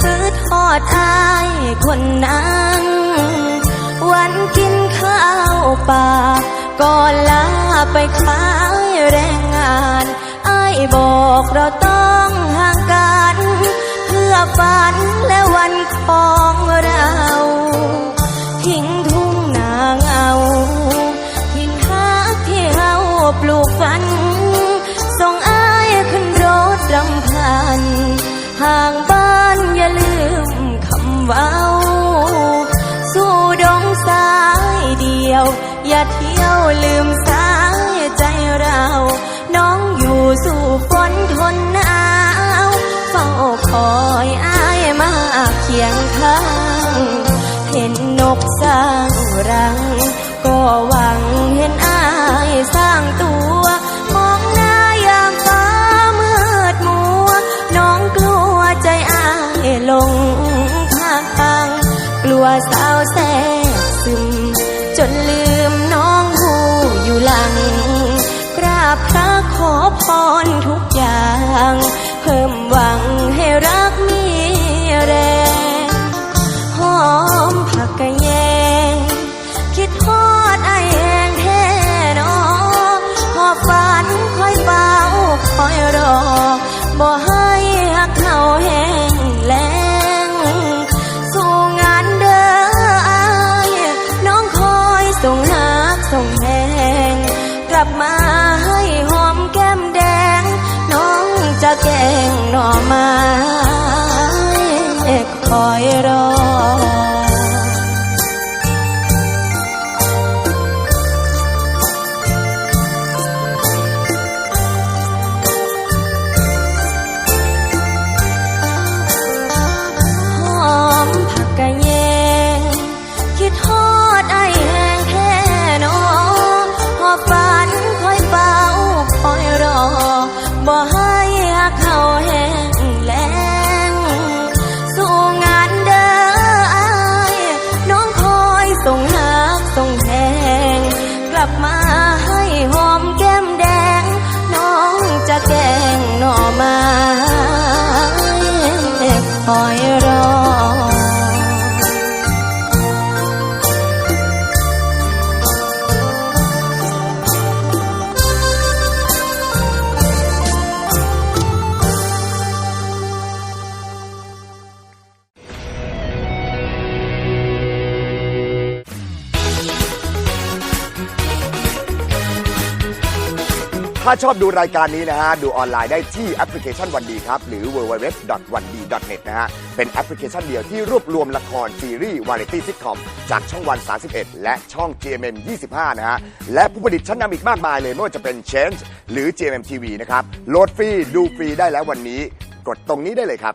คือทอดอายคนนั้น วันกินข้าวป่าก่อนลาไปขายแรงงานอายบอกเราต้องห่างกัน เพื่อฝันและวันของเรา ทิ้งทุ่งนาเงา ทิ้งทักที่เฮาปลูกฝัน หวังเห็นอายสร้างตัวมองหน้ายามฟ้ามืดมัว น้องกลัวใจอายลงทางตัง กลัวสาวแทรกซึม จนลืมน้องหูอยู่หลัง กราบพระขอพรทุกอย่าง เพิ่มหวังให้รักมีแรงหอม กเขาแห้งแล้งสู่งานเด้ออายน้องคอยส่งหักส่งแหงกลับมาให้หอมแก้มแดง น้องจะแกงหน่อมาคอยรอ ถ้าชอบดูรายการนี้นะฮะ ดูออนไลน์ได้ที่แอปพลิเคชันวันดีครับ หรือ www.1d.net นะฮะ เป็นแอปพลิเคชันเดียวที่รวบรวมละคร ซีรีส์ วาไรตี้ซิทคอม จากช่องวัน 31 และช่อง GMM 25 นะฮะ และผู้ผลิตชั้นนำอีกมากมายเลยไม่ว่าจะเป็น Change หรือ GMM TV นะครับโหลดฟรีดูฟรีได้แล้ววันนี้ กดตรงนี้ได้เลยครับ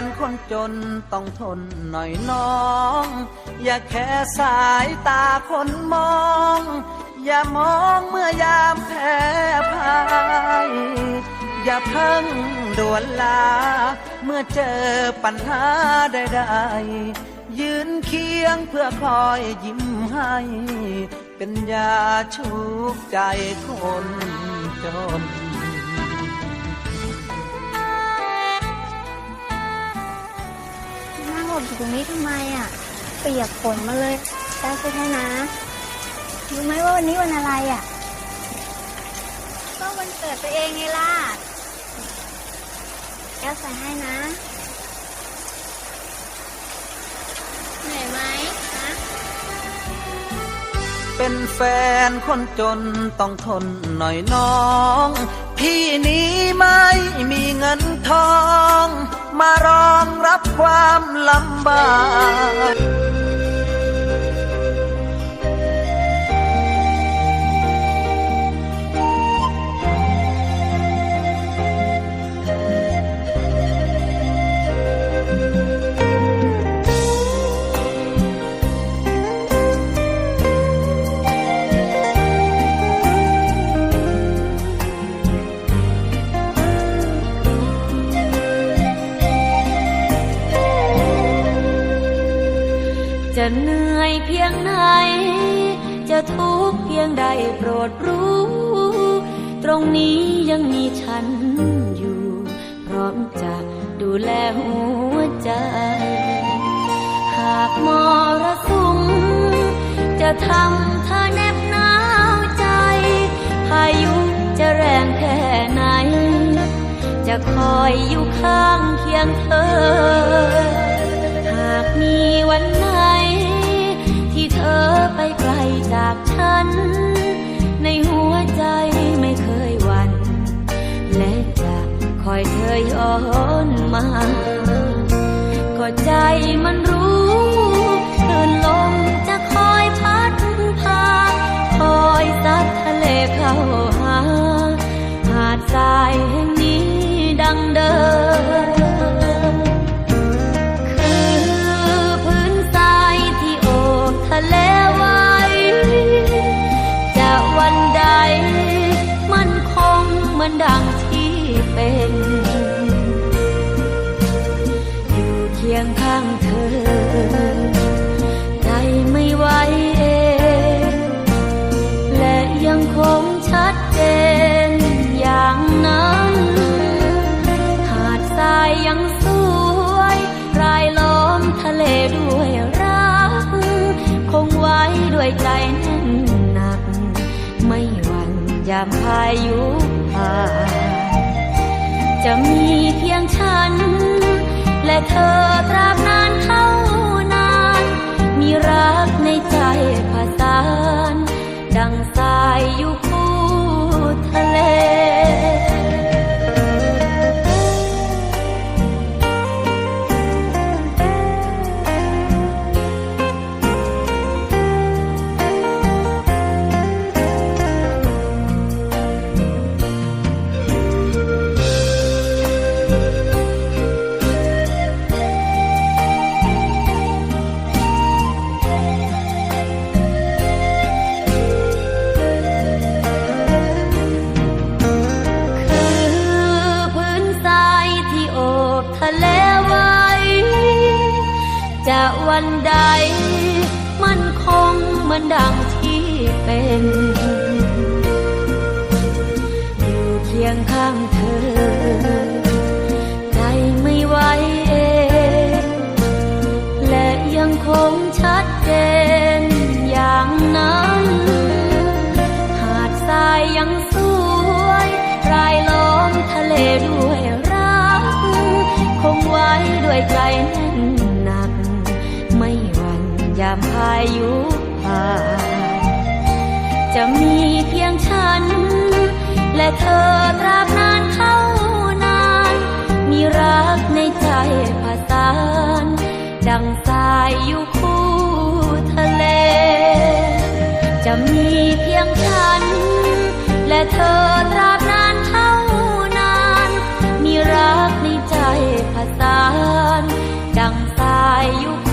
นคนจนต้องทนหน่อยน้อง อย่าแค่สายตาคนมอง อย่ามองเมื่อยามแพ้พ่ายอย่าเพิ่งด่วนลา เมื่อเจอปัญหาใดๆยืนเคียงเพื่อคอยยิ้มให้ เป็นยาชุบใจคนจน หบอยู่ตรงนี้ทำไมอะ เปียกฝนมาเลยได้ช่วยให้นะ รู้ไหมว่าวันนี้วันอะไรอะ ก็วันเกิดตัวเองไงล่ะแก้วใส่ให้นะ เหนื่อยไหม เป็นแฟนคนจนต้องทนหน่อยน้อง พี่นี้ไม่มีเงินทอง มารองรับความลำบาก กข์เพียงใดโปรดรู้ ตรงนี้ยังมีฉันอยู่ พร้อมจะดูแลหัวใจ หากมรสุมจะทำเธอแนบหนาวใจ พายุจะแรงแค่ไหน จะคอยอยู่ข้างเคียงเธอ หา หาดทรายแห่งนี้ดังเดิม คือพื้นทรายที่โอบทะเลไว้ จะวันใด มันคงเหมือนดังที่เป็น อยู่เคียงข้างเธอามพายุผ่านจะมีเพียงฉัน และเธอตราบนานเท่านาน มีรักในใจผสานดังสายอยู่คู่ทะเล วันใด มันคงเหมือนดังที่เป็น อยู่เคียงข้างเธอ ใจไม่ไหวเอง และยังคงชัดเจนอย่างนั้น หาดทรายยังสวยรายล้อมทะเลด้วยรัก คงไว้ด้วยใจแน่นหนักไม่หวั่นามพายุผ่าน จะมีเพียงฉัน และเธอตราบนานเท่านาน มีรักในใจผสาน ดังสายอยู่คู่ทะเล จะมีเพียงฉัน และเธอตราบนานเท่านาน มีรักในใจผสาน ดังสายอยู่